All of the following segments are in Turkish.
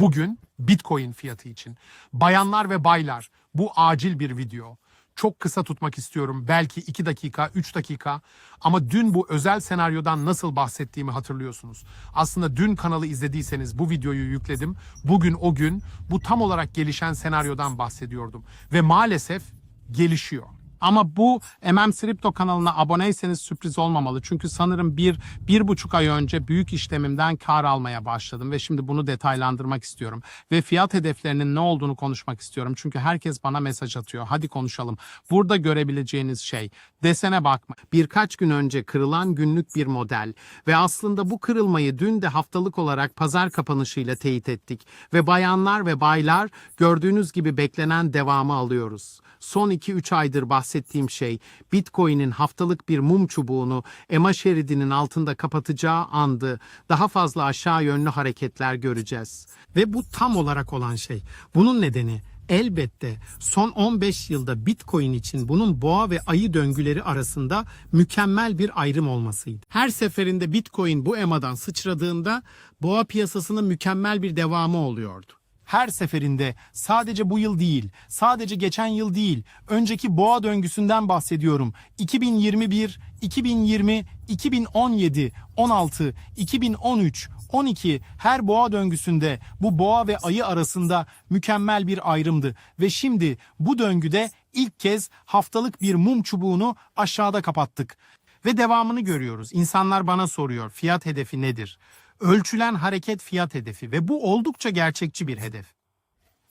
Bugün Bitcoin fiyatı için. Bayanlar ve baylar bu acil bir video. Çok kısa tutmak istiyorum. Belki 2 dakika, 3 dakika. Ama dün bu özel senaryodan nasıl bahsettiğimi hatırlıyorsunuz. Aslında dün kanalı izlediyseniz bu videoyu yükledim. Bugün o gün bu tam olarak gelişen senaryodan bahsediyordum. Ve maalesef gelişiyor. Ama bu MM Sripto kanalına aboneyseniz sürpriz olmamalı. Çünkü sanırım bir, bir buçuk ay önce büyük işlemimden kar almaya başladım. Ve şimdi bunu detaylandırmak istiyorum. Ve fiyat hedeflerinin ne olduğunu konuşmak istiyorum. Çünkü herkes bana mesaj atıyor. Hadi konuşalım. Burada görebileceğiniz şey desene bakma. Birkaç gün önce kırılan günlük bir model. Ve aslında bu kırılmayı dün de haftalık olarak pazar kapanışıyla teyit ettik. Ve bayanlar ve baylar gördüğünüz gibi beklenen devamı alıyoruz. Son 2-3 aydır bahsettiğim şey Bitcoin'in haftalık bir mum çubuğunu EMA şeridinin altında kapatacağı andı. Daha fazla aşağı yönlü hareketler göreceğiz. Ve bu tam olarak olan şey. Bunun nedeni elbette son 15 yılda Bitcoin için bunun boğa ve ayı döngüleri arasında mükemmel bir ayrım olmasıydı. Her seferinde Bitcoin bu EMA'dan sıçradığında boğa piyasasının mükemmel bir devamı oluyordu her seferinde sadece bu yıl değil, sadece geçen yıl değil, önceki boğa döngüsünden bahsediyorum. 2021, 2020, 2017, 16, 2013, 12 her boğa döngüsünde bu boğa ve ayı arasında mükemmel bir ayrımdı ve şimdi bu döngüde ilk kez haftalık bir mum çubuğunu aşağıda kapattık ve devamını görüyoruz. İnsanlar bana soruyor fiyat hedefi nedir? Ölçülen hareket fiyat hedefi ve bu oldukça gerçekçi bir hedef.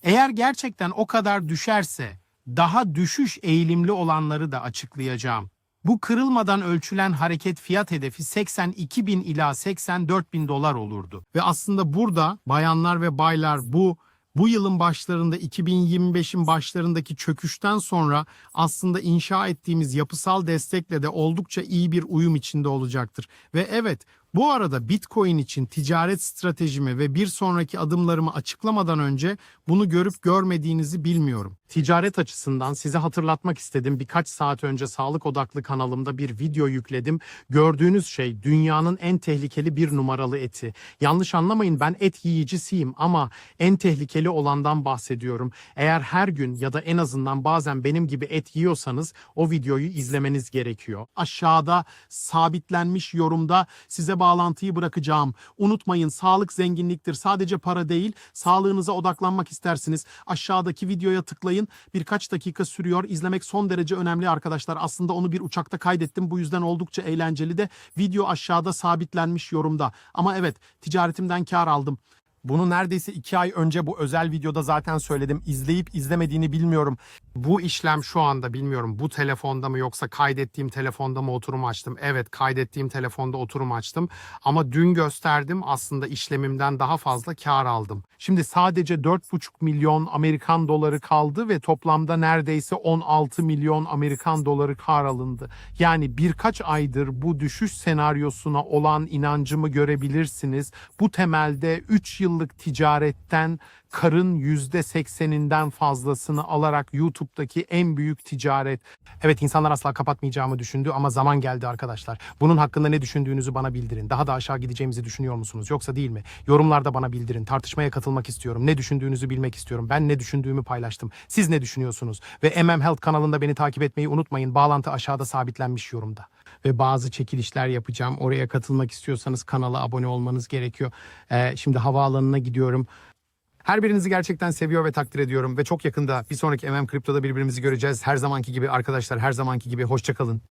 Eğer gerçekten o kadar düşerse daha düşüş eğilimli olanları da açıklayacağım. Bu kırılmadan ölçülen hareket fiyat hedefi 82 bin ila 84 bin dolar olurdu. Ve aslında burada bayanlar ve baylar bu bu yılın başlarında 2025'in başlarındaki çöküşten sonra aslında inşa ettiğimiz yapısal destekle de oldukça iyi bir uyum içinde olacaktır. Ve evet bu arada Bitcoin için ticaret stratejimi ve bir sonraki adımlarımı açıklamadan önce bunu görüp görmediğinizi bilmiyorum. Ticaret açısından size hatırlatmak istedim. Birkaç saat önce sağlık odaklı kanalımda bir video yükledim. Gördüğünüz şey dünyanın en tehlikeli bir numaralı eti. Yanlış anlamayın ben et yiyicisiyim ama en tehlikeli olandan bahsediyorum. Eğer her gün ya da en azından bazen benim gibi et yiyorsanız o videoyu izlemeniz gerekiyor. Aşağıda sabitlenmiş yorumda size bağlantıyı bırakacağım. Unutmayın sağlık zenginliktir. Sadece para değil, sağlığınıza odaklanmak istersiniz. Aşağıdaki videoya tıklayın. Birkaç dakika sürüyor. İzlemek son derece önemli arkadaşlar. Aslında onu bir uçakta kaydettim. Bu yüzden oldukça eğlenceli de video aşağıda sabitlenmiş yorumda. Ama evet, ticaretimden kar aldım. Bunu neredeyse iki ay önce bu özel videoda zaten söyledim. İzleyip izlemediğini bilmiyorum. Bu işlem şu anda bilmiyorum bu telefonda mı yoksa kaydettiğim telefonda mı oturum açtım? Evet kaydettiğim telefonda oturum açtım. Ama dün gösterdim aslında işlemimden daha fazla kar aldım. Şimdi sadece 4,5 milyon Amerikan doları kaldı ve toplamda neredeyse 16 milyon Amerikan doları kar alındı. Yani birkaç aydır bu düşüş senaryosuna olan inancımı görebilirsiniz. Bu temelde 3 yıllık ticaretten karın yüzde sekseninden fazlasını alarak YouTube'daki en büyük ticaret. Evet insanlar asla kapatmayacağımı düşündü ama zaman geldi arkadaşlar. Bunun hakkında ne düşündüğünüzü bana bildirin. Daha da aşağı gideceğimizi düşünüyor musunuz yoksa değil mi? Yorumlarda bana bildirin. Tartışmaya katılmak istiyorum. Ne düşündüğünüzü bilmek istiyorum. Ben ne düşündüğümü paylaştım. Siz ne düşünüyorsunuz? Ve MM Health kanalında beni takip etmeyi unutmayın. Bağlantı aşağıda sabitlenmiş yorumda ve bazı çekilişler yapacağım. Oraya katılmak istiyorsanız kanala abone olmanız gerekiyor. Ee, şimdi havaalanına gidiyorum. Her birinizi gerçekten seviyor ve takdir ediyorum ve çok yakında bir sonraki MM Kripto'da birbirimizi göreceğiz. Her zamanki gibi arkadaşlar her zamanki gibi hoşçakalın.